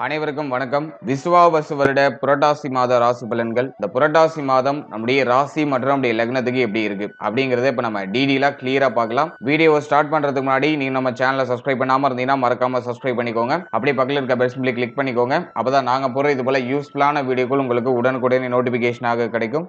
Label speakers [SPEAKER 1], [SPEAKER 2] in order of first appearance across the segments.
[SPEAKER 1] அனைவருக்கும் வணக்கம். விசுவாவசு வருட புரட்டாசி மாத ராசி பலன்கள். இந்த புரட்டாசி மாதம் நம்முடைய ராசி மற்றும் நம்முடைய லக்னத்துக்கு எப்படி இருக்கு? அப்படிங்கறத இப்ப நம்ம டீடெயிலா கிளியரா பார்க்கலாம். வீடியோவை ஸ்டார்ட் பண்றதுக்கு முன்னாடி நீங்க நம்ம சேனலை சப்ஸ்கிரைப் பண்ணாம இருந்தீங்கன்னா மறக்காம சப்ஸ்கிரைப் பண்ணிக்கோங்க. அப்படியே பக்கத்தில் இருக்க பெல் சிம்பிளை கிளிக் பண்ணிக்கோங்க. அப்பதான் நாங்க போற இது போல யூஸ்ஃபுல்லான வீடியோக்கள் உங்களுக்கு உடனுக்குடனே நோட்டிபிகேஷனாக கிடைக்கும்.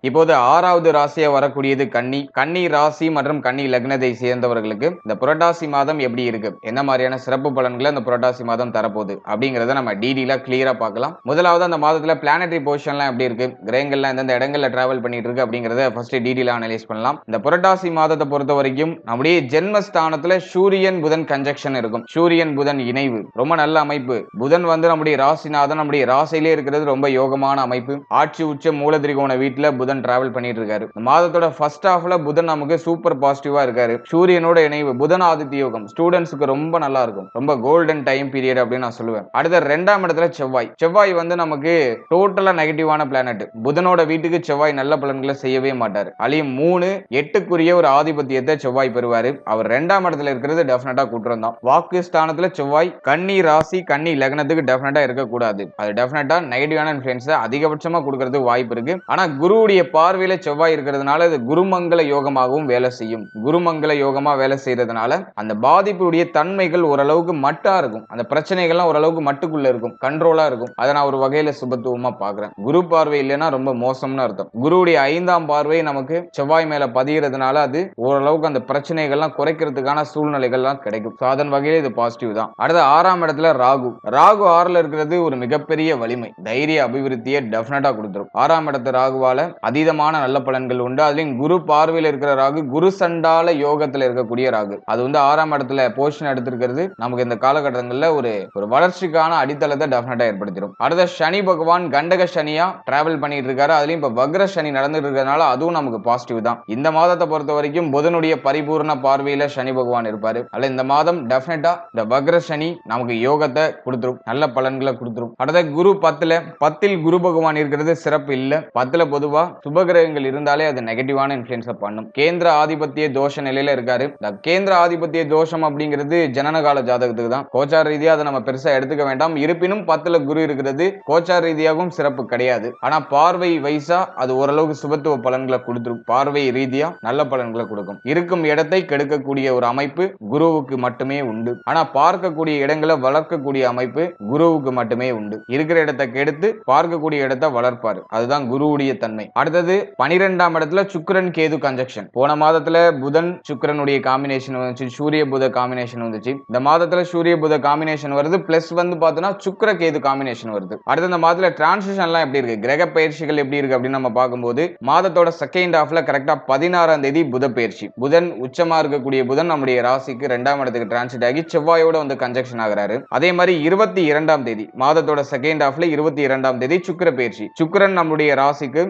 [SPEAKER 1] இப்போது ஆறாவது ராசியா வரக்கூடியது கன்னி. கன்னி ராசி மற்றும் கன்னி லக்னத்தை சேர்ந்தவர்களுக்கு இந்த புரட்டாசி மாதம் எப்படி இருக்கு? என்ன மாதிரியான சிறப்பு பலன்களை இந்த புரட்டாசி மாதம் தரப்போகுது? அப்படிங்கறத நம்ம டீடெயிலா கிளியரா பார்க்கலாம். முதலாவது அந்த மாதத்துல பிளானட்டரி பொசிஷன்லாம் எப்படி இருக்கு? கிரகங்கள்லாம் எந்தெந்த இடங்கள்ல டிராவல் பண்ணிட்டு இருக்கு அப்படிங்கறத ஃபர்ஸ்ட் டீடெயிலா அனலைஸ் பண்ணலாம். இந்த புரட்டாசி மாதத்தை பொறுத்த வரைக்கும் நம்முடைய ஜென்மஸ்தானத்துல சூரியன் புதன் கன்ஜெக்ஷன் இருக்கும். சூரியன் புதன் இணைவு. ரொம்ப நல்ல அமைப்பு. புதன் வந்து நம்முடைய ராசிநாதன் நம்முடைய ராசியிலே இருக்கிறது ரொம்ப யோகமான அமைப்பு. ஆட்சி உச்ச மூலதிரிகோண வீட்டுல புதன் டிராவல் பண்ணிட்டு இருக்காரு இந்த மாதத்தோட ஃபர்ஸ்ட் ஹாஃப்ல புதன் நமக்கு சூப்பர் பாசிட்டிவா இருக்காரு. சூரியனோட இணைவு புதன் ஆதித்ய யோகம் ஸ்டூடெண்ட்ஸ்க்கு ரொம்ப நல்லா இருக்கும். ரொம்ப கோல்டன் டைம் பீரியட் அப்படின்னு நான் சொல்லுவேன். அடுத்த ரெண்டாம் இடத்துல செவ்வாய். செவ்வாய் வந்து நமக்கு டோட்டலா நெகட்டிவான பிளானட் புதனோட வீட்டுக்கு செவ்வாய் நல்ல பலன்களை செய்யவே மாட்டாரு. அழியும் மூணு எட்டுக்குரிய ஒரு ஆதிபத்தியத்தை செவ்வாய் பெறுவாரு. அவர் ரெண்டாம் இடத்துல இருக்கிறது டெஃபினட்டா குற்றம் தான். வாக்கு ஸ்தானத்துல செவ்வாய் கன்னி ராசி கன்னி லக்னத்துக்கு டெஃபினட்டா இருக்கக்கூடாது. அது டெஃபினட்டா நெகட்டிவான இன்ஃபுளுன்ஸ் அதிகபட்சமா கொடுக்கறதுக்கு வாய்ப்பு இருக்கு. ஆனா குருவுடைய பார்வையில செவ்வாய் இருக்கிறதுனால அது குருமங்கல யோகமாகவும் வேலை செய்யும். குருமங்கல யோகமா வேலை செய்யறதுனால அந்த பாதிப்புடைய தன்மைகள் ஓரளவுக்கு மட்டா இருக்கும். அந்த பிரச்சனைகள்லாம் ஓரளவுக்கு மட்டுக்குள்ள இருக்கும். கண்ட்ரோலா இருக்கும். அதை நான் ஒரு வகையில சுபத்துவமா பாக்குறேன் குரு பார்வை இல்லைன்னா ரொம்ப மோசம்னு அர்த்தம். குருவுடைய ஐந்தாம் பார்வை நமக்கு செவ்வாய் மேல பதிகிறதுனால அது ஓரளவுக்கு அந்த பிரச்சனைகள்லாம் குறைக்கிறதுக்கான சூழ்நிலைகள்லாம் கிடைக்கும். அதன் வகையில இது பாசிட்டிவ் தான். அடுத்த ஆறாம் இடத்துல ராகு. ராகு ஆறுல இருக்கிறது ஒரு மிகப்பெரிய வலிமை. தைரிய அபிவிருத்தியை டெஃபினட்டா கொடுத்துரும். ஆறாம் இடத்து ராகுவால அதீதமான நல்ல பலன்கள் உண்டு. அதுலேயும் குரு பார்வையில் இருக்கிற ராகு குரு சண்டால யோகத்தில் இருக்கக்கூடிய ராகு. அது வந்து ஆறாம் இடத்துல போஷன் எடுத்திருக்கிறது. நமக்கு இந்த காலகட்டங்களில் ஒரு ஒரு வளர்ச்சிக்கான அடித்தளத்தை டெஃபினட்டாக ஏற்படுத்திடும். அடுத்த சனி பகவான் கண்டக சனியா டிராவல் பண்ணிட்டு இருக்காரு. அதுலயும் இப்ப வக்ர சனி நடந்துட்டு இருக்கிறதுனால அதுவும் நமக்கு பாசிட்டிவ் தான். இந்த மாதத்தை பொறுத்த வரைக்கும் புதனுடைய பரிபூர்ண பார்வையில சனி பகவான் இருப்பாரு. அல்ல இந்த மாதம் டெஃபினட்டா இந்த வக்ர சனி நமக்கு யோகத்தை கொடுத்துரும். நல்ல பலன்களை கொடுத்துரும். அடுத்த குரு பத்துல பத்தில் குரு பகவான் இருக்கிறது சிறப்பு இல்லை. பத்துல பொதுவா சுபகிரகங்கள் இருந்தாலே அது நெகட்டிவான இன்ஃபுளுன்ஸை பண்ணும். கேந்திர ஆதிபத்திய தோஷ நிலையில இருக்காரு. இந்த கேந்திர ஆதிபத்திய தோஷம் அப்படிங்கிறது ஜனனகால ஜாதகத்துக்கு தான். கோச்சார ரீதியா அதை நம்ம பெருசா எடுத்துக்க வேண்டாம். இருப்பினும் பத்துல குரு இருக்கிறது கோச்சார ரீதியாகவும் சிறப்பு கிடையாது. ஆனா பார்வை வைசா அது ஓரளவுக்கு சுபத்துவ பலன்களை கொடுத்துரும். பார்வை ரீதியா நல்ல பலன்களை கொடுக்கும். இருக்கும் இடத்தை கெடுக்கக்கூடிய ஒரு அமைப்பு குருவுக்கு மட்டுமே உண்டு. ஆனா பார்க்கக்கூடிய இடங்களை வளர்க்கக்கூடிய அமைப்பு குருவுக்கு மட்டுமே உண்டு. இருக்கிற இடத்தை கெடுத்து பார்க்கக்கூடிய இடத்தை வளர்ப்பாரு. அதுதான் குருவுடைய தன்மை. அடுத்தது பனிரெண்டாம் இடத்துல சுக்கிரன் கேது கன்ஜெக்ஷன் போன மாதத்துல புதன் சுக்கிரனுடைய காம்பினேஷன் வந்துச்சு சூரிய புத காம்பினேஷன் வந்துச்சு. இந்த மாதத்துல சூரிய புத காம்பினேஷன் வருது பிளஸ் வந்து பார்த்தோன்னா சுக்கர கேது காம்பினேஷன் வருது. அடுத்த இந்த மாதத்துல டிரான்சிஷன்லாம் எப்படி இருக்கு? கிரக பயிற்சிகள் எப்படி இருக்கு அப்படின்னு நம்ம பார்க்கும்போது மாதத்தோட செகண்ட் ஹாஃப்ல கரெக்டா பதினாறாம் தேதி புத பயிற்சி. புதன் உச்சமா இருக்கக்கூடிய புதன் நம்முடைய ராசிக்கு ரெண்டாம் இடத்துக்கு டிரான்சிட் ஆகி செவ்வாயோட வந்து கன்ஜெக்ஷன் ஆகுறாரு. அதே மாதிரி இருபத்தி இரண்டாம் தேதி மாதத்தோட செகண்ட் ஹாஃப்ல இருபத்தி இரண்டாம் தேதி சுக்கிர பயிற்சி. சுக்கிரன் நம்முடைய ராசிக்கு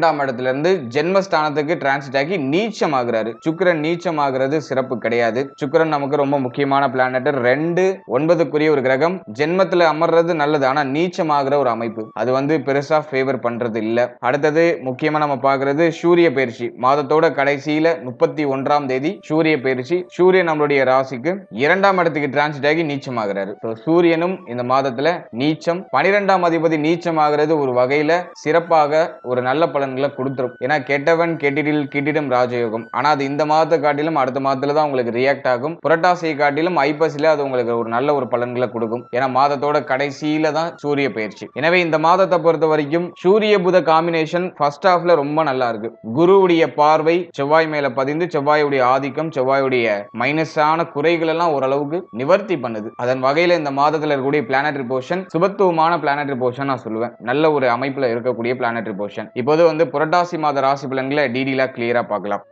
[SPEAKER 1] பனிரெண்டாம் இடத்துல இருந்து ஜென்மஸ்தானத்துக்கு டிரான்சிட் ஆகி நீச்சம் ஆகுறாரு சுக்கிரன் நீச்சம் ஆகுறது சிறப்பு கிடையாது. சுக்கரன் நமக்கு ரொம்ப முக்கியமான பிளானட் ரெண்டு ஒன்பதுக்குரிய ஒரு கிரகம். ஜென்மத்துல அமர்றது நல்லது. ஆனா நீச்சம் ஆகுற ஒரு அமைப்பு. அது வந்து பெருசா ஃபேவர் பண்றது இல்ல. அடுத்தது முக்கியமா நம்ம பாக்குறது சூரிய பயிற்சி. மாதத்தோட கடைசியில முப்பத்தி ஒன்றாம் தேதி சூரிய பயிற்சி. சூரியன் நம்மளுடைய ராசிக்கு இரண்டாம் இடத்துக்கு டிரான்சிட் ஆகி நீச்சம் ஆகுறாரு சூரியனும் இந்த மாதத்துல நீச்சம். பனிரெண்டாம் அதிபதி நீச்சம் ஆகுறது ஒரு வகையில சிறப்பாக ஒரு நல்ல பலன் பலன்களை கொடுத்துரும். ஏன்னா கெட்டவன் கெட்டிடில் கிட்டிடும் ராஜயோகம். ஆனா அது இந்த மாதத்தை காட்டிலும் அடுத்த மாதத்துல தான் உங்களுக்கு ரியாக்ட் ஆகும். புரட்டாசியை காட்டிலும் ஐப்பசில அது உங்களுக்கு ஒரு நல்ல ஒரு பலன்களை கொடுக்கும். ஏன்னா மாதத்தோட கடைசியில தான் சூரிய பயிற்சி. எனவே இந்த மாதத்தை பொறுத்த வரைக்கும் சூரிய புத காம்பினேஷன் ஃபர்ஸ்ட் ஹாஃப்ல ரொம்ப நல்லா இருக்கு. குருவுடைய பார்வை செவ்வாய் மேல பதிந்து செவ்வாயுடைய ஆதிக்கம் செவ்வாயுடைய மைனஸான குறைகள் எல்லாம் ஓரளவுக்கு நிவர்த்தி பண்ணுது. அதன் வகையில இந்த மாதத்துல இருக்கக்கூடிய பிளானட்டரி போர்ஷன் சுபத்துவமான பிளானட்டரி போர்ஷன் நான் சொல்லுவேன். நல்ல ஒரு அமைப்புல இருக்கக்கூடிய பிளானட்டரி போர்ஷன் இப்போது வந்து புரட்டாசி மாத ராசி பலன்களை டீடெயிலாக கிளியரா பார்க்கலாம்.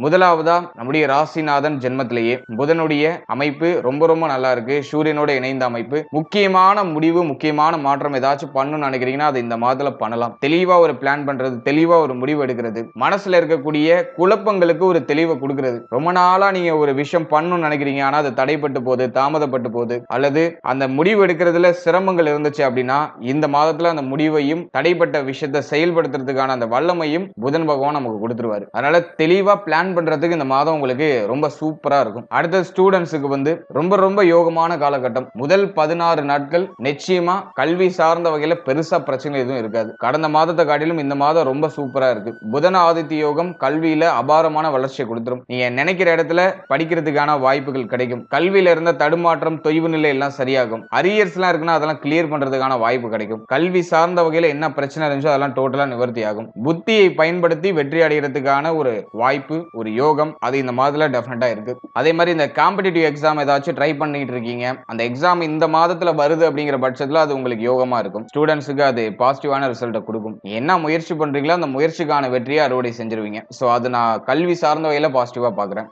[SPEAKER 1] முதலாவதா நம்முடைய ராசிநாதன் ஜென்மத்திலேயே புதனுடைய அமைப்பு ரொம்ப ரொம்ப நல்லா இருக்கு. சூரியனோட இணைந்த அமைப்பு. முக்கியமான முடிவு முக்கியமான மாற்றம் ஏதாச்சும் பண்ணணும்னு நினைக்கிறீங்கன்னா அது இந்த மாதத்துல பண்ணலாம். தெளிவா ஒரு பிளான் பண்றது தெளிவா ஒரு முடிவு எடுக்கிறது. மனசுல இருக்கக்கூடிய குழப்பங்களுக்கு ஒரு தெளிவை கொடுக்கறது. ரொம்ப நாளா நீங்க ஒரு விஷயம் பண்ணணும்னு நினைக்கிறீங்க. ஆனா அது தடைப்பட்டு போகுது தாமதப்பட்டு போகுது. அல்லது அந்த முடிவு எடுக்கிறதுல சிரமங்கள் இருந்துச்சு அப்படின்னா இந்த மாதத்துல அந்த முடிவையும் தடைப்பட்ட விஷயத்தை செயல்படுத்துறதுக்கான அந்த வல்லமையும் புதன் பகவான் நமக்கு கொடுத்துருவாரு. அதனால தெளிவா பிளான் பிளான் பண்றதுக்கு இந்த மாதம் உங்களுக்கு ரொம்ப சூப்பரா இருக்கும். அடுத்த ஸ்டூடெண்ட்ஸுக்கு வந்து ரொம்ப ரொம்ப யோகமான காலகட்டம். முதல் பதினாறு நாட்கள் நிச்சயமா கல்வி சார்ந்த வகையில பெருசா பிரச்சனை எதுவும் இருக்காது. கடந்த மாதத்தை காட்டிலும் இந்த மாதம் ரொம்ப சூப்பரா இருக்கு. புதன ஆதித்ய யோகம் கல்வியில அபாரமான வளர்ச்சியை கொடுத்துரும். நீங்க நினைக்கிற இடத்துல படிக்கிறதுக்கான வாய்ப்புகள் கிடைக்கும். கல்வியில இருந்த தடுமாற்றம் தொய்வு நிலை எல்லாம் சரியாகும். அரியர்ஸ் எல்லாம் இருக்குன்னா அதெல்லாம் கிளியர் பண்றதுக்கான வாய்ப்பு கிடைக்கும். கல்வி சார்ந்த வகையில என்ன பிரச்சனை இருந்துச்சோ அதெல்லாம் டோட்டலா நிவர்த்தி ஆகும் புத்தியை பயன்படுத்தி வெற்றி அடைகிறதுக்கான ஒரு வாய்ப்பு ஒரு யோகம் அது இந்த மாதத்துல டெஃபினட்டா இருக்கு. அதே மாதிரி இந்த காம்படிட்டிவ் எக்ஸாம் ஏதாச்சும் ட்ரை பண்ணிட்டு இருக்கீங்க அந்த எக்ஸாம் இந்த மாதத்துல வருது அப்படிங்கிற பட்சத்துல அது உங்களுக்கு யோகமா இருக்கும். ஸ்டூடெண்ட்ஸுக்கு அது பாசிட்டிவான ரிசல்ட்டை கொடுக்கும். என்ன முயற்சி பண்றீங்களோ அந்த முயற்சிக்கான வெற்றியை அறுவடை செஞ்சிருவீங்க. ஸோ அது நான் கல்வி சார்ந்த வகையில பாசிட்டிவா பாக்குறேன்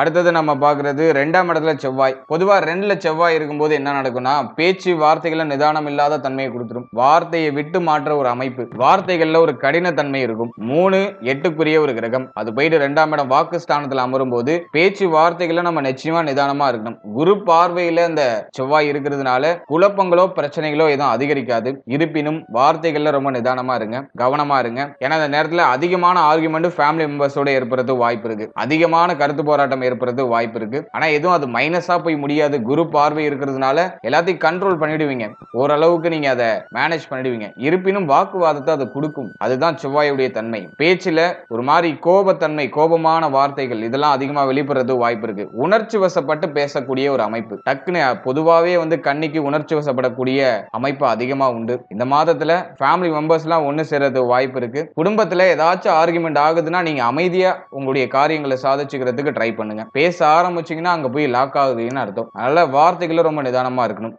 [SPEAKER 1] அடுத்தது நம்ம பார்க்குறது ரெண்டாம் இடத்துல செவ்வாய். பொதுவாக ரெண்டில் செவ்வாய் இருக்கும்போது என்ன நடக்கும்னா பேச்சு வார்த்தைகளை நிதானம் இல்லாத தன்மையை கொடுத்துரும். வார்த்தையை விட்டு மாற்ற ஒரு அமைப்பு. வார்த்தைகளில் ஒரு கடினத்தன்மை இருக்கும். மூணு எட்டுக்குரிய ஒரு கிரகம். அது போயிட்டு ரெண்டாம் இடம் வாக்கு ஸ்தானத்தில் அமரும் போது பேச்சு வார்த்தைகளை நம்ம நிச்சயமாக நிதானமாக இருக்கணும். குரு பார்வையில் இந்த செவ்வாய் இருக்கிறதுனால குழப்பங்களோ பிரச்சனைகளோ எதுவும் அதிகரிக்காது. இருப்பினும் வார்த்தைகளில் ரொம்ப நிதானமாக இருங்க. கவனமாக இருங்க. ஏன்னா அந்த நேரத்தில் அதிகமான ஆர்குமெண்ட் ஃபேமிலி மெம்பர்ஸோட ஏற்படுறது வாய்ப்பு இருக்கு. அதிகமான கருத்து போராட்டம் ஏற்படுறது வாய்ப்பு இருக்கு. ஆனா எதுவும் அது மைனஸா போய் முடியாது. குரு பார்வை இருக்கிறதுனால எல்லாத்தையும் கண்ட்ரோல் பண்ணிடுவீங்க. ஓரளவுக்கு நீங்க அதை மேனேஜ் பண்ணிடுவீங்க. இருப்பினும் வாக்குவாதத்தை அது கொடுக்கும். அதுதான் செவ்வாயுடைய தன்மை. பேச்சுல ஒரு மாதிரி கோபத்தன்மை கோபமான வார்த்தைகள் இதெல்லாம் அதிகமா வெளிப்படுறது வாய்ப்பு இருக்கு. உணர்ச்சி வசப்பட்டு பேசக்கூடிய ஒரு அமைப்பு. டக்குன்னு பொதுவாவே வந்து கண்ணிக்கு உணர்ச்சி வசப்படக்கூடிய அமைப்பு அதிகமா உண்டு. இந்த மாதத்துல ஃபேமிலி மெம்பர்ஸ் எல்லாம் ஒண்ணு சேர்றது வாய்ப்பு இருக்கு. குடும்பத்துல ஏதாச்சும் ஆர்குமெண்ட் ஆகுதுன்னா நீங்க அமைதியா உங்களுடைய காரியங்களை சாதிச்சுக்கிறதுக்கு ட்ரை பண்ணுங்க. பேச ஆரம்பிச்சீங்கன்னா அங்க போய் லாக் ஆகுதுன்னு அர்த்தம். அதனால வார்த்தைகளும் ரொம்ப நிதானமா இருக்கணும்.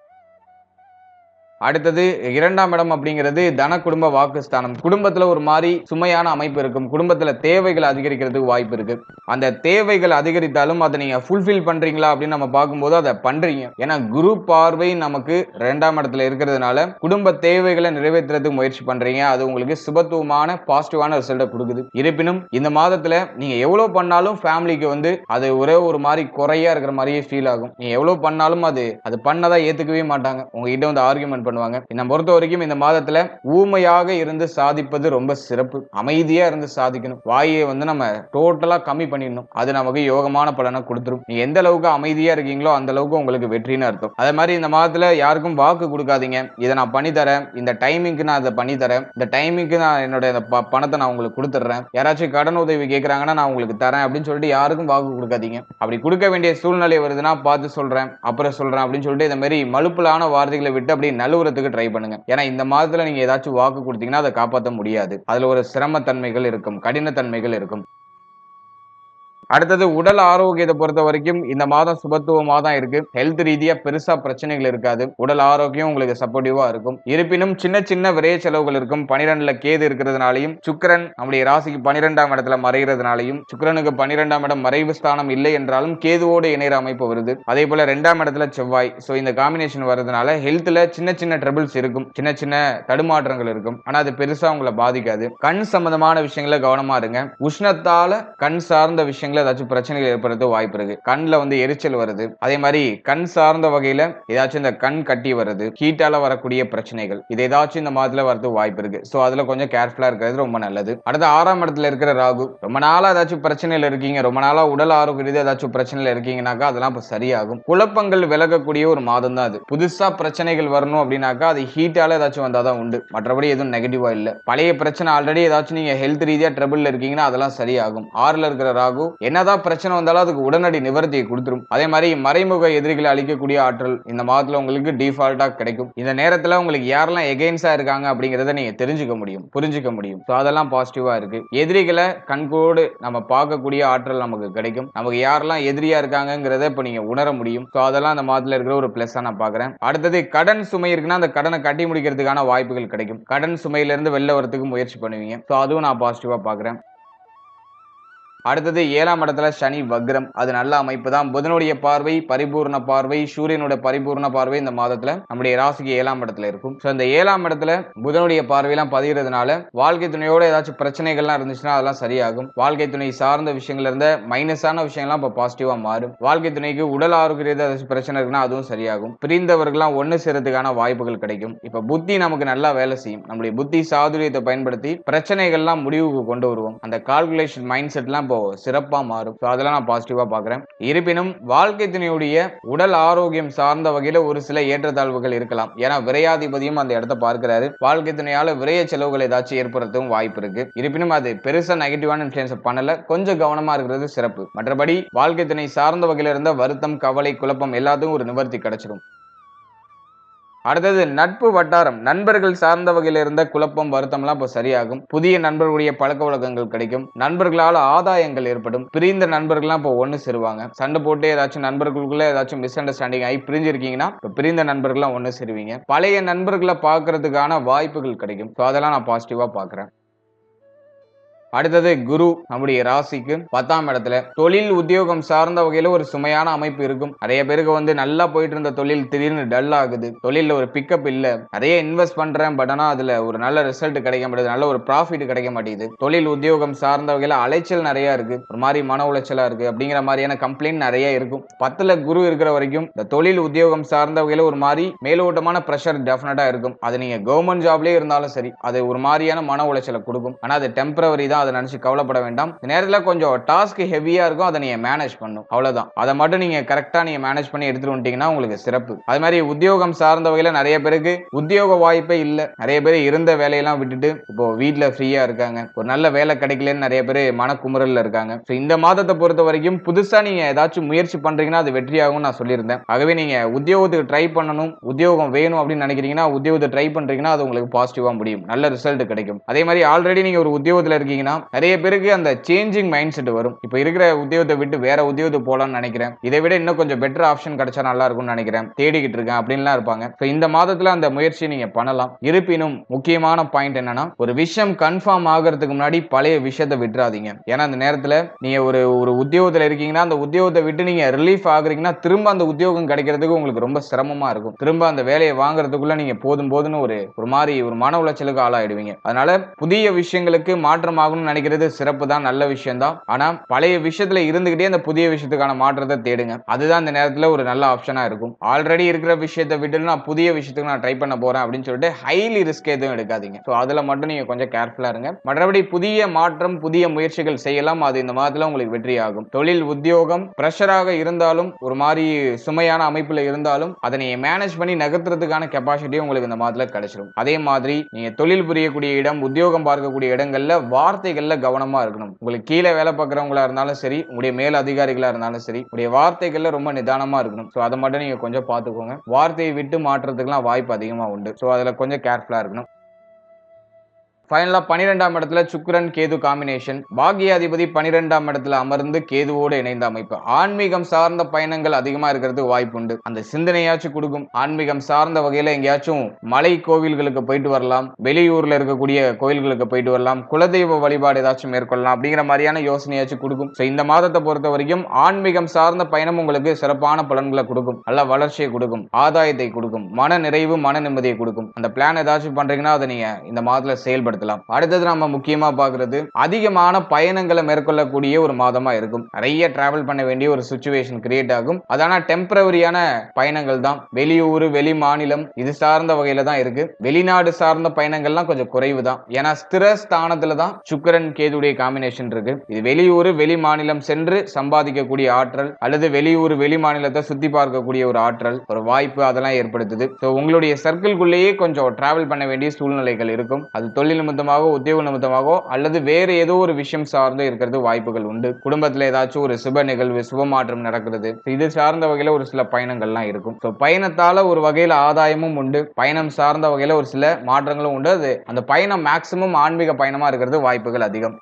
[SPEAKER 1] அடுத்தது இரண்டாம் இடம் அப்படிங்கிறது தன குடும்ப வாக்குஸ்தானம். குடும்பத்துல ஒரு மாதிரி சுமையான அமைப்பு இருக்கும். குடும்பத்துல தேவைகள் அதிகரிக்கிறதுக்கு வாய்ப்பு இருக்கு. அந்த தேவைகள் அதிகரித்தாலும் அதை நீங்க ஃபுல்ஃபில் பண்றீங்களா அப்படின்னு நம்ம பார்க்கும்போது அதை பண்றீங்க. ஏன்னா குரு பார்வை நமக்கு ரெண்டாம் இடத்துல இருக்கிறதுனால குடும்ப தேவைகளை நிறைவேற்றுறதுக்கு முயற்சி பண்றீங்க. அது உங்களுக்கு சுபத்துவமான பாசிட்டிவான ரிசல்ட்டை கொடுக்குது. இருப்பினும் இந்த மாதத்துல நீங்க எவ்வளவு பண்ணாலும் ஃபேமிலிக்கு வந்து அது ஒரே ஒரு மாதிரி குறையா இருக்கிற மாதிரியே ஃபீல் ஆகும். நீங்க எவ்வளவு பண்ணாலும் அது அது பண்ணதான் ஏத்துக்கவே மாட்டாங்க. உங்ககிட்ட வந்து ஆர்குமெண்ட் பண்ணுவாங்க. என்னை பொறுத்த வரைக்கும் இந்த மாதத்துல ஊமையாக இருந்து சாதிப்பது ரொம்ப சிறப்பு. அமைதியா இருந்து சாதிக்கணும். வாயை வந்து நம்ம டோட்டலா கம்மி பண்ணிடணும். அது நமக்கு யோகமான பலனை கொடுத்துரும். நீ எந்த அளவுக்கு அமைதியா இருக்கீங்களோ அந்த அளவுக்கு உங்களுக்கு வெற்றின்னு அர்த்தம். அதே மாதிரி இந்த மாதத்துல யாருக்கும் வாக்கு கொடுக்காதீங்க. இதை நான் பண்ணி தரேன். இந்த டைமிங்க்கு நான் இதை பண்ணி தரேன். இந்த டைமிங்க்கு நான் என்னோட இந்த ப- பணத்தை நான் உங்களுக்கு கொடுத்துட்றேன். யாராச்சும் கடன் உதவி கேட்கறாங்கன்னா நான் உங்களுக்கு தரேன் அப்படின்னு சொல்லிட்டு யாருக்கும் வாக்கு கொடுக்காதீங்க. அப்படி கொடுக்க வேண்டிய சூழ்நிலை வருதுன்னா பார்த்து சொல்றேன். அப்புறம் சொல்றேன் அப்படின்னு சொல்லிட்டு இந்த மாதிரி மலுப்பலான வார்த்தைகளை விட்டு அப்படியே நழுவுறதுக்கு ட்ரை பண்ணுங்க. ஏன்னா இந்த மாதத்துல நீங்க ஏதாச்சும் வாக்கு கொடுத்தீங்கன்னா அதை காப்பாற்ற முடியாது. அதுல ஒரு சிரமத்தன்மைகள் இருக்கும் கடினத்தன்மைகள் இருக்கும். அடுத்தது உடல் ஆரோக்கியத்தை பொறுத்த வரைக்கும் இந்த மாதம் சுபத்துவமாக தான் இருக்கு. ஹெல்த் ரீதியா பெருசா பிரச்சனைகள் இருக்காது. உடல் ஆரோக்கியம் உங்களுக்கு சப்போர்ட்டிவா இருக்கும். இருப்பினும் சின்ன சின்ன விரைய செலவுகள் இருக்கும். பனிரெண்டுல கேது இருக்கிறதுனாலையும் சுக்கிரன் நம்முடைய ராசிக்கு பனிரெண்டாம் இடத்துல மறைகிறதுனாலையும் சுக்கரனுக்கு பனிரெண்டாம் இடம் மறைவு ஸ்தானம் இல்லை என்றாலும் கேதுவோடு இணைற அமைப்பு வருது. அதே போல ரெண்டாம் இடத்துல செவ்வாய். ஸோ இந்த காம்பினேஷன் வர்றதுனால ஹெல்த்ல சின்ன சின்ன ட்ரபிள்ஸ் இருக்கும். சின்ன சின்ன தடுமாற்றங்கள் இருக்கும். ஆனா அது பெருசா உங்களை பாதிக்காது. கண் சம்பந்தமான விஷயங்கள கவனமா இருங்க. உஷ்ணத்தால கண் சார்ந்த விஷயங்கள் ஏதாச்சும் பிரச்சனைகள் ஏற்படுறது வாய்ப்பு இருக்கு. கண்ணில் வந்து எரிச்சல் வருது. அதே மாதிரி கண் சார்ந்த வகையில ஏதாச்சும் இந்த கண் கட்டி வருது ஹீட்டால வரக்கூடிய பிரச்சனைகள் இது ஏதாச்சும் இந்த மாதத்துல வரது வாய்ப்பு இருக்கு. ஸோ அதுல கொஞ்சம் கேர்ஃபுல்லா இருக்கிறது ரொம்ப நல்லது. அடுத்து ஆறாம் இடத்துல இருக்கிற ராகு ரொம்ப நாளா ஏதாச்சும் பிரச்சனையில் இருக்கீங்க ரொம்ப நாளா உடல் ஆரோக்கியம் இது ஏதாச்சும் பிரச்சனையில இருக்கீங்கன்னாக்கா அதெல்லாம் இப்போ சரியாகும். குழப்பங்கள் விலகக்கூடிய ஒரு மாதம் தான் அது. புதுசா பிரச்சனைகள் வரணும் அப்படின்னாக்கா அது ஹீட்டால ஏதாச்சும் வந்தாதான் உண்டு. மற்றபடி எதுவும் நெகட்டிவா இல்ல. பழைய பிரச்சனை ஆல்ரெடி ஏதாச்சும் நீங்க ஹெல்த் ரீதியா ட்ரபிள்ல இருக்கீங்கன்னா அதெல்லாம் சரியாகும். ஆறுல இருக்கிற ராகு என்னதான் பிரச்சனை வந்தாலும் அதுக்கு உடனடி நிவர்த்தியை கொடுத்துரும். அதே மாதிரி மறைமுக எதிரிகளை அழிக்கக்கூடிய ஆற்றல் இந்த மாதத்துல உங்களுக்கு டிஃபால்ட்டா கிடைக்கும். இந்த நேரத்துல உங்களுக்கு யாரெல்லாம் எகெயின்ஸா இருக்காங்க அப்படிங்கறத நீங்க தெரிஞ்சுக்க முடியும் புரிஞ்சுக்க முடியும். ஸோ அதெல்லாம் பாசிட்டிவா இருக்கு. எதிரிகளை கண்கோடு நம்ம பார்க்கக்கூடிய ஆற்றல் நமக்கு கிடைக்கும். நமக்கு யாரெல்லாம் எதிரியா இருக்காங்கங்கிறத இப்ப நீங்க உணர முடியும். ஸோ அதெல்லாம் அந்த மாதத்துல இருக்கிற ஒரு பிளஸ்ஸா நான் பாக்குறேன் அடுத்தது கடன் சுமை இருக்குன்னா அந்த கடனை கட்டி முடிக்கிறதுக்கான வாய்ப்புகள் கிடைக்கும். கடன் சுமையில இருந்து வெளில வரதுக்கு முயற்சி பண்ணுவீங்க. ஸோ அதுவும் நான் பாசிட்டிவா பாக்குறேன் அடுத்தது ஏழாம் இடத்துல சனி வக்ரம். அது நல்ல அமைப்பு தான் புதனுடைய பார்வை பரிபூர்ண பார்வை சூரியனுடைய பரிபூர்ண பார்வை இந்த மாதத்துல நம்முடைய ராசிக்கு ஏழாம் இடத்துல இருக்கும். ஸோ இந்த ஏழாம் இடத்துல புதனுடைய பார்வையெல்லாம் பதிகிறதுனால வாழ்க்கை துணையோட ஏதாச்சும் பிரச்சனைகள்லாம் இருந்துச்சுன்னா அதெல்லாம் சரியாகும். வாழ்க்கை துணை சார்ந்த விஷயங்கள்ல இருந்த மைனஸான விஷயங்கள்லாம் இப்போ பாசிட்டிவா மாறும். வாழ்க்கை துணைக்கு உடல் ஆரோக்கிய ஏதாச்சும் பிரச்சனை இருக்குன்னா அதுவும் சரியாகும். பிரிந்தவர்கள்லாம் ஒன்று சேரத்துக்கான வாய்ப்புகள் கிடைக்கும். இப்போ புத்தி நமக்கு நல்லா வேலை செய்யும். நம்முடைய புத்தி சாதுரியத்தை பயன்படுத்தி பிரச்சனைகள்லாம் முடிவுக்கு கொண்டு வருவோம். அந்த கால்குலேஷன் மைண்ட் செட்லாம் இப்போ சிறப்பாக மாறும். ஸோ அதெல்லாம் நான் பாசிட்டிவாக பார்க்குறேன் இருப்பினும் வாழ்க்கை துணையுடைய உடல் ஆரோக்கியம் சார்ந்த வகையில் ஒரு சில ஏற்றத்தாழ்வுகள் இருக்கலாம். ஏன்னா விரையாதிபதியும் அந்த இடத்த பார்க்கிறாரு. வாழ்க்கை துணையால் விரைய செலவுகள் ஏதாச்சும் ஏற்படுத்தவும் வாய்ப்பு இருக்கு. இருப்பினும் அது பெருசா நெகட்டிவான இன்ஃபுளுன்ஸ் பண்ணல. கொஞ்சம் கவனமா இருக்கிறது சிறப்பு. மற்றபடி வாழ்க்கை துணை சார்ந்த வகையில் இருந்த வருத்தம் கவலை குழப்பம் எல்லாத்துக்கும் ஒரு நிவர்த்தி கிடைச்சிடும் அடுத்தது நட்பு வட்டாரம். நண்பர்கள் சார்ந்த வகையில் இருந்த குழப்பம் வருத்தம்லாம் இப்போ சரியாகும். புதிய நண்பர்களுடைய பழக்க வழக்கங்கள் கிடைக்கும். நண்பர்களால் ஆதாயங்கள் ஏற்படும். பிரிந்த நண்பர்கள்லாம் இப்போ ஒன்று சேருவாங்க. சண்டை போட்டு ஏதாச்சும் நண்பர்களுக்குள்ள ஏதாச்சும் மிஸ் அண்டர்ஸ்டாண்டிங் ஆகி பிரிஞ்சிருக்கீங்கன்னா இப்போ பிரிந்த நண்பர்கள்லாம் ஒன்று சேருவீங்க. பழைய நண்பர்களை பார்க்கறதுக்கான வாய்ப்புகள் கிடைக்கும். ஸோ அதெல்லாம் நான் பாசிட்டிவாக பார்க்குறேன். அடுத்தது குரு நம்முடைய ராசிக்கு பத்தாம் இடத்துல. தொழில் உத்தியோகம் சார்ந்த வகையில ஒரு சுமையான அமைப்பு இருக்கும். நிறைய பேருக்கு வந்து நல்லா போயிட்டு இருந்த தொழில் திடீர்னு டல் ஆகுது. தொழில ஒரு பிக்கப் இல்ல. நிறைய இன்வெஸ்ட் பண்றேன் பட் ஆனா அதுல ஒரு நல்ல ரிசல்ட் கிடைக்க மாட்டேது நல்ல ஒரு ப்ராஃபிட் கிடைக்க மாட்டேங்குது. தொழில் உத்தியோகம் சார்ந்த வகையில அலைச்சல் நிறைய இருக்கு. ஒரு மாதிரி மன உளைச்சலா இருக்கு. அப்படிங்கிற மாதிரியான கம்ப்ளைண்ட் நிறைய இருக்கும். பத்துல குரு இருக்கிற வரைக்கும் இந்த தொழில் உத்தியோகம் சார்ந்த வகையில ஒரு மாதிரி மேலோட்டமான ப்ரெஷர் டெஃபினட்டா இருக்கும். அது நீங்க கவர்மெண்ட் ஜாப்லயே இருந்தாலும் சரி அது ஒரு மாதிரியான மன உளைச்சலை கொடுக்கும். ஆனா அது டெம்பரவரி தான். அதை நினைச்சு கவலைப்பட வேண்டாம். இந்த நேரத்தில் கொஞ்சம் டாஸ்க் ஹெவியா இருக்கும். அதை நீங்க மேனேஜ் பண்ணும். அவ்வளவுதான். அதை மட்டும் நீங்க கரெக்டா நீங்க மேனேஜ் பண்ணி எடுத்துட்டு வந்துட்டீங்கன்னா உங்களுக்கு சிறப்பு. அது மாதிரி உத்தியோகம் சார்ந்த வகையில நிறைய பேருக்கு உத்தியோக வாய்ப்பே இல்லை. நிறைய பேர் இருந்த வேலையெல்லாம் விட்டுட்டு இப்போ வீட்டில் ஃப்ரீயா இருக்காங்க. ஒரு நல்ல வேலை கிடைக்கலன்னு நிறைய பேர் மனக்குமுறலில் இருக்காங்க. ஸோ இந்த மாதத்தை பொறுத்த வரைக்கும் புதுசா நீங்க ஏதாச்சும் முயற்சி பண்றீங்கன்னா அது வெற்றியாகும் நான் சொல்லியிருந்தேன். ஆகவே நீங்க உத்தியோகத்துக்கு ட்ரை பண்ணணும். உத்தியோகம் வேணும் அப்படின்னு நினைக்கிறீங்கன்னா உத்தியோகத்தை ட்ரை பண்றீங்கன்னா அது உங்களுக்கு பாசிட்டிவா முடியும். நல்ல ரிசல்ட் கிடைக்கும். அதே மாதிரி ஆல்ரெடி நீங்க ஒரு உத்தியோகத்தில் இருக்கீங்கன்னா நிறைய பேருக்கு அந்த சேஞ்சிங் மைண்ட் செட் வரும். இப்போ இருக்கிற உத்தியோகத்தை விட்டு வேற உத்தியோகத்துக்கு போகலாம்னு நினைக்கிறேன். இதை விட இன்னும் கொஞ்சம் பெட்டர் ஆப்ஷன் கிடைச்சா நல்லா இருக்கும்னு நினைக்கிறேன். தேடிக்கிட்டு இருக்கேன் அப்படின்லாம் இருப்பாங்க. ஸோ இந்த மாதத்தில் அந்த முயற்சியை நீங்க பண்ணலாம். இருப்பினும் முக்கியமான பாயிண்ட் என்னன்னா ஒரு விஷயம் கன்ஃபார்ம் ஆகிறதுக்கு முன்னாடி பழைய விஷயத்தை விட்டுறாதீங்க. ஏன்னா அந்த நேரத்தில் நீங்க ஒரு ஒரு உத்தியோகத்தில் இருக்கீங்கன்னா அந்த உத்தியோகத்தை விட்டு நீங்க ரிலீஃப் ஆகுறீங்கன்னா திரும்ப அந்த உத்தியோகம் கிடைக்கிறதுக்கு உங்களுக்கு ரொம்ப சிரமமா இருக்கும். திரும்ப அந்த வேலையை வாங்குறதுக்குள்ள நீங்க போதும் போதுன்னு ஒரு ஒரு மாதிரி ஒரு மன உளைச்சலுக்கு ஆளாயிடுவீங்க. அதனால புதிய விஷயங்களுக்கு மாற்றமாகும் ஆகணும்னு நினைக்கிறது சிறப்பு தான் நல்ல விஷயம் தான். ஆனா பழைய விஷயத்துல இருந்துகிட்டே அந்த புதிய விஷயத்துக்கான மாற்றத்தை தேடுங்க. அதுதான் இந்த நேரத்துல ஒரு நல்ல ஆப்ஷனா இருக்கும். ஆல்ரெடி இருக்கிற விஷயத்தை விட்டு நான் புதிய விஷயத்துக்கு நான் ட்ரை பண்ண போறேன் அப்படின்னு சொல்லிட்டு ஹைலி ரிஸ்க் எதுவும் எடுக்காதீங்க. ஸோ அதுல மட்டும் நீங்க கொஞ்சம் கேர்ஃபுல்லா இருங்க. மற்றபடி புதிய மாற்றம் புதிய முயற்சிகள் செய்யலாம். அது இந்த மாதத்துல உங்களுக்கு வெற்றி ஆகும் தொழில் உத்தியோகம் ப்ரெஷராக இருந்தாலும் ஒரு மாதிரி சுமையான அமைப்புல இருந்தாலும் அதை நீங்க மேனேஜ் பண்ணி நகர்த்துறதுக்கான கெப்பாசிட்டி உங்களுக்கு இந்த மாதத்துல கிடைச்சிடும் அதே மாதிரி நீங்க தொழில் புரியக்கூடிய இடம் உத்தியோகம் பார்க்கக்கூடிய இடங்கள்ல வார்த்தைகளில் கவனமா இருக்கணும். உங்களுக்கு கீழே வேலை பார்க்குறவங்களா இருந்தாலும் சரி உங்களுடைய மேல் அதிகாரிகளா இருந்தாலும் சரி உங்களுடைய வார்த்தைகள்ல ரொம்ப நிதானமா இருக்கணும். ஸோ அதை மட்டும் நீங்க கொஞ்சம் பார்த்துக்கோங்க. வார்த்தையை விட்டு மாற்றுறதுக்குலாம் வாய்ப்பு அதிகமா உண்டு. ஸோ அதுல கொஞ்சம் கேர்ஃபுல்லா இருக்கணும். ஃபைனலாக பன்னிரெண்டாம் இடத்துல சுக்கரன் கேது காம்பினேஷன் பாக்யாதிபதி பன்னிரெண்டாம் இடத்துல அமர்ந்து கேதுவோடு இணைந்த அமைப்பு. ஆன்மீகம் சார்ந்த பயணங்கள் அதிகமாக இருக்கிறதுக்கு வாய்ப்பு உண்டு. அந்த சிந்தனையாச்சும் கொடுக்கும். ஆன்மீகம் சார்ந்த வகையில் எங்கேயாச்சும் மலை கோவில்களுக்கு போயிட்டு வரலாம். வெளியூரில் இருக்கக்கூடிய கோயில்களுக்கு போயிட்டு வரலாம். குலதெய்வ வழிபாடு ஏதாச்சும் மேற்கொள்ளலாம். அப்படிங்கிற மாதிரியான யோசனையாச்சும் கொடுக்கும். ஸோ இந்த மாதத்தை பொறுத்த வரைக்கும் ஆன்மீகம் சார்ந்த பயணம் உங்களுக்கு சிறப்பான பலன்களை கொடுக்கும். நல்ல வளர்ச்சியை கொடுக்கும். ஆதாயத்தை கொடுக்கும். மன நிறைவு மன நிம்மதியை கொடுக்கும். அந்த பிளான் ஏதாச்சும் பண்ணுறீங்கன்னா அதை நீங்கள் இந்த மாதத்தில் செயல்படுத்த செயல்படுத்தலாம் அடுத்தது நம்ம முக்கியமா பாக்குறது அதிகமான பயணங்களை மேற்கொள்ளக்கூடிய ஒரு மாதமா இருக்கும். நிறைய டிராவல் பண்ண வேண்டிய ஒரு சுச்சுவேஷன் கிரியேட் ஆகும். அதான டெம்பரவரியான பயணங்கள் தான். வெளியூர் வெளி மாநிலம் இது சார்ந்த வகையில தான் இருக்கு. வெளிநாடு சார்ந்த பயணங்கள்லாம் கொஞ்சம் குறைவு தான். ஏன்னா ஸ்திர ஸ்தானத்துல தான் சுக்கிரன் கேதுடைய காம்பினேஷன் இருக்கு. இது வெளியூர் வெளி மாநிலம் சென்று சம்பாதிக்கக்கூடிய ஆற்றல் அல்லது வெளியூர் வெளி மாநிலத்தை சுத்தி பார்க்கக்கூடிய ஒரு ஆற்றல் ஒரு வாய்ப்பு அதெல்லாம் ஏற்படுத்துது. ஸோ உங்களுடைய சர்க்கிள்குள்ளேயே கொஞ்சம் டிராவல் பண்ண வேண்டிய சூழ்நிலைகள் இருக்கும். அது தொழில் நிமித்தமாகவோ உத்தியோக நிமித்தமாகவோ அல்லது வேறு ஏதோ ஒரு விஷயம் சார்ந்து இருக்கிறது வாய்ப்புகள் உண்டு. குடும்பத்தில் ஏதாச்சும் ஒரு சுப நிகழ்வு சுப மாற்றம் நடக்கிறது. இது சார்ந்த வகையில் ஒரு சில பயணங்கள்லாம் இருக்கும். ஸோ பயணத்தால் ஒரு வகையில் ஆதாயமும் உண்டு. பயணம் சார்ந்த வகையில் ஒரு சில மாற்றங்களும் உண்டு. அது அந்த பயணம் மேக்சிமம் ஆன்மீக பயணமா இருக்கிறது வாய்ப்புகள் அதிகம்.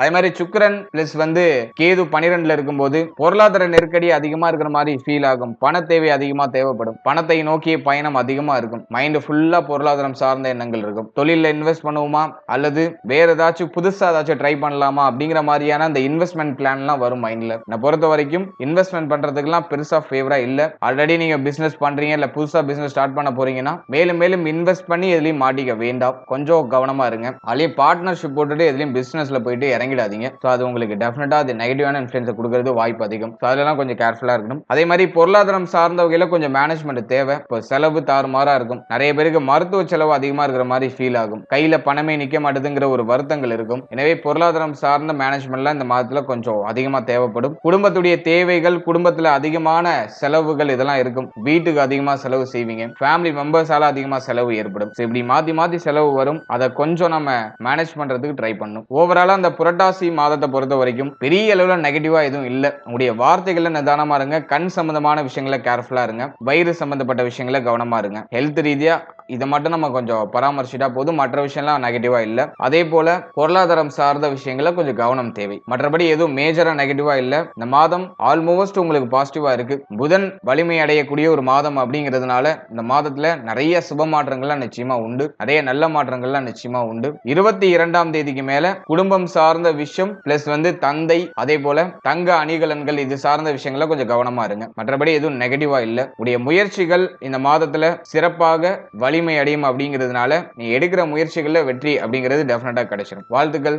[SPEAKER 1] அதே மாதிரி சுக்கரன் பிளஸ் வந்து கேது பனிரெண்டுல இருக்கும்போது பொருளாதார நெருக்கடி அதிகமா இருக்கிற மாதிரி ஃபீல் ஆகும். பண தேவை அதிகமா தேவைப்படும். பணத்தை நோக்கிய பயணம் அதிகமா இருக்கும். மைண்ட் ஃபுல்லா பொருளாதாரம் சார்ந்த எண்ணங்கள் இருக்கும். தொழில இன்வெஸ்ட் பண்ணுவோமா? அல்லது வேற ஏதாச்சும் புதுசா ஏதாச்சும் ட்ரை பண்ணலாமா? அப்படிங்கிற மாதிரியான அந்த இன்வெஸ்ட்மெண்ட் பிளான்லாம் வரும் மைண்ட்ல நான் பொறுத்த வரைக்கும் இன்வெஸ்ட்மெண்ட் பண்றதுக்குலாம் பெருசா ஃபேவரா இல்ல. ஆல்ரெடி நீங்க பிசினஸ் பண்றீங்க இல்ல புதுசா பிசினஸ் ஸ்டார்ட் பண்ண போறீங்கன்னா மேலும் மேலும் இன்வெஸ்ட் பண்ணி எதுலயும் மாட்டிக்க வேண்டாம். கொஞ்சம் கவனமா இருங்க. அதுலயும் பார்ட்னர்ஷிப் போட்டுட்டு எதுலயும் பிசினஸ்ல போயிட்டு இறங்கிடாதீங்க ஸோ அது உங்களுக்கு டெஃபினட்டாக அது நெகட்டிவான இன்ஃபுளுன்ஸை கொடுக்கறது வாய்ப்பு அதிகம். ஸோ அதெல்லாம் கொஞ்சம் கேர்ஃபுல்லாக இருக்கணும். அதே மாதிரி பொருளாதாரம் சார்ந்த வகையில கொஞ்சம் மேனேஜ்மெண்ட் தேவை. இப்போ செலவு தாறுமாறா இருக்கும். நிறைய பேருக்கு மருத்துவ செலவு அதிகமா இருக்கிற மாதிரி ஃபீல் ஆகும். கையில் பணமே நிற்க மாட்டேதுங்கிற ஒரு வருத்தங்கள் இருக்கும். எனவே பொருளாதாரம் சார்ந்த மேனேஜ்மெண்ட்லாம் இந்த மாதத்தில் கொஞ்சம் அதிகமா தேவைப்படும். குடும்பத்துடைய தேவைகள் குடும்பத்தில் அதிகமான செலவுகள் இதெல்லாம் இருக்கும். வீட்டுக்கு அதிகமா செலவு செய்வீங்க. ஃபேமிலி மெம்பர்ஸால அதிகமாக செலவு ஏற்படும். இப்படி மாத்தி மாத்தி செலவு வரும். அதை கொஞ்சம் நம்ம மேனேஜ் பண்றதுக்கு ட்ரை பண்ணும் ஓவராலாக அந்த புரட்டாசி மாதத்தை பொறுத்த வரைக்கும் பெரிய அளவில் நெகட்டிவா எதுவும் இல்லை. உங்களுடைய வார்த்தைகளில் நிதானமா இருங்க. கண் சம்பந்தமான விஷயங்களை கேர்ஃபுல்லா இருங்க. வயிறு சம்பந்தப்பட்ட விஷயங்களை கவனமா இருங்க. ஹெல்த் ரீதியா இதை மட்டும் நம்ம கொஞ்சம் பராமரிச்சுட்டா போதும். மற்ற விஷயம்லாம் நெகட்டிவா இல்ல. அதே போல பொருளாதாரம் சார்ந்த விஷயங்கள கொஞ்சம் கவனம் தேவை. மற்றபடி எதுவும் மேஜரா நெகட்டிவா இல்ல. இந்த மாதம் ஆல்மோஸ்ட் உங்களுக்கு பாசிட்டிவா இருக்கு. புதன் வலிமை அடையக்கூடிய ஒரு மாதம் அப்படிங்கிறதுனால இந்த மாதத்துல நிறைய சுப மாற்றங்கள்லாம் நிச்சயமா உண்டு. நிறைய நல்ல மாற்றங்கள்லாம் நிச்சயமா உண்டு. இருபத்தி இரண்டாம் தேதிக்கு மேல குடும்பம் சார்ந்த விஷயம் பிளஸ் வந்து தந்தை அதே போல தங்க அணிகலன்கள் இது சார்ந்த விஷயங்கள கொஞ்சம் கவனமா இருங்க. மற்றபடி எதுவும் நெகட்டிவா இல்ல. உடைய முயற்சிகள் இந்த மாதத்துல சிறப்பாக வலிமை அடையும் அப்படிங்கிறதுனால நீ எடுக்கிற முயற்சிகளில் வெற்றி அப்படிங்கிறது டெஃபினட்டாக கிடைச்சிடும் வாழ்த்துக்கள்.